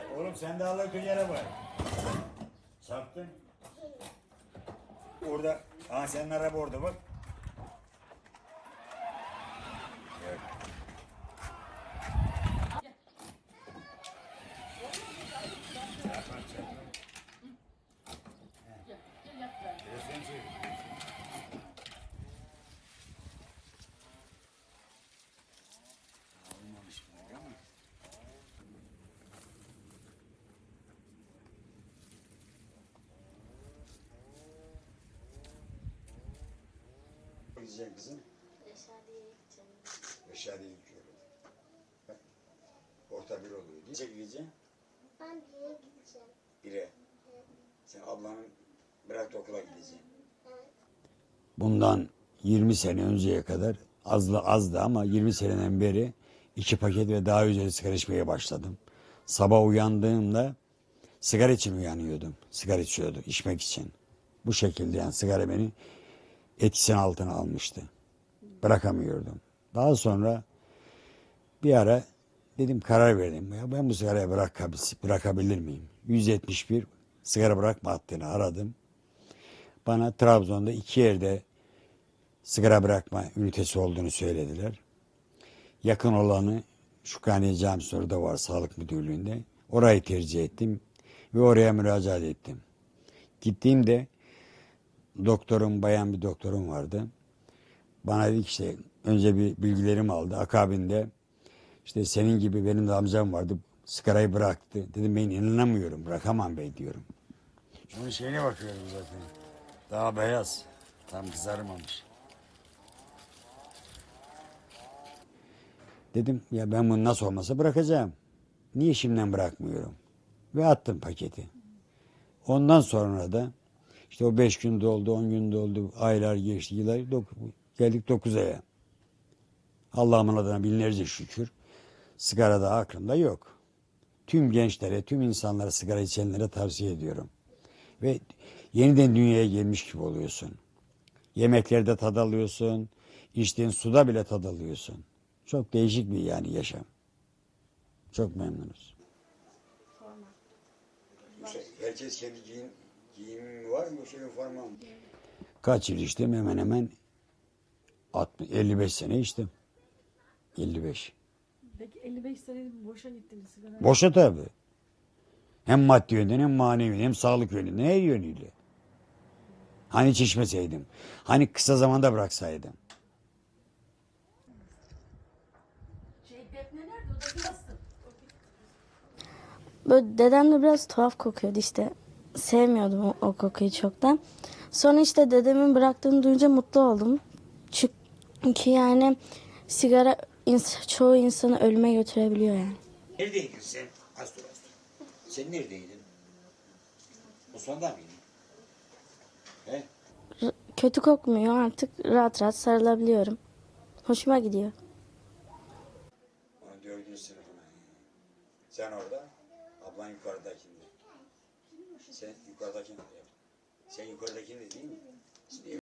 Sen, oğlum sen de Allah'ın yere bak. Saptın. Orada. Aa senin araba orada bak. Evet. Telefon çevir. Gideceksin kızım. Reşadiye'ye gideceğim. Aşağıya gidiyor. Bak, Orta bir oluyor. Gidecek gideceksin. Ben bireye gideceğim. Bire. Sen ablanın bırak da okula gideceksin. Evet. Bundan 20 sene önceye kadar azlı azdı ama 20 seneden beri iki paket ve daha üzeri sigara içmeye başladım. Sabah uyandığımda sigara için uyanıyordum. Sigara içiyordum içmek için. Bu şekilde yani sigara beni etkisinin altına almıştı. Bırakamıyordum. Daha sonra bir ara dedim karar verdim. Ya ben bu sigarayı bırakabil- bırakabilir miyim? 171 sigara bırakma hattını aradım. Bana Trabzon'da iki yerde sigara bırakma ünitesi olduğunu söylediler. Yakın olanı Şukraniye Camisi orada var Sağlık Müdürlüğü'nde. Orayı tercih ettim ve oraya müracaat ettim. Gittiğimde doktorum, bayan bir doktorum vardı. Bana dedi ki işte önce bir bilgilerimi aldı. Akabinde işte senin gibi benim de amcam vardı. Sigarayı bıraktı. Dedim ben inanamıyorum. Bırakamam bey diyorum. Şunun şeyine bakıyorum zaten. Daha beyaz. Tam kızarmamış. Dedim ya ben bunu nasıl olmasa bırakacağım. Niye şimdiden bırakmıyorum? Ve attım paketi. Ondan sonra da işte o beş gün doldu, on gün doldu, aylar geçti, yıllar dok- geldik dokuz aya. Allah'ımın adına binlerce şükür. Sigara da aklımda yok. Tüm gençlere, tüm insanlara sigara içenlere tavsiye ediyorum. Ve yeniden dünyaya gelmiş gibi oluyorsun. Yemeklerde tad alıyorsun, içtiğin suda bile tad alıyorsun. Çok değişik bir yani yaşam. Çok memnunuz. Herkes kendi giyim, giyimi var mı yoksa üniforma mı? Kaç yıl içtim hemen hemen 60, 55 sene içtim. 55. Peki 55 sene boşa gitti bir sigara. Boşa tabii. Hem maddi yönden hem manevi hem sağlık yönünden her yönüyle. Hani hiç içmeseydim. Hani kısa zamanda bıraksaydım. Şey defne nerede? O da. Böyle dedem de biraz tuhaf kokuyordu işte. Sevmiyordum o, o kokuyu çoktan. Sonra işte dedemin bıraktığını duyunca mutlu oldum. Çünkü yani sigara ins- çoğu insanı ölüme götürebiliyor yani. Neredeydin sen? Astur astur. Sen neredeydin? Osman'da mıydın? He? R- kötü kokmuyor artık rahat rahat sarılabiliyorum. Hoşuma gidiyor. Dördüncü sınıfına. Sen orada, ablan yukarıdakinde. Sen yukarıdakinde. Sen yukarıdakinde değil mi? Şimdi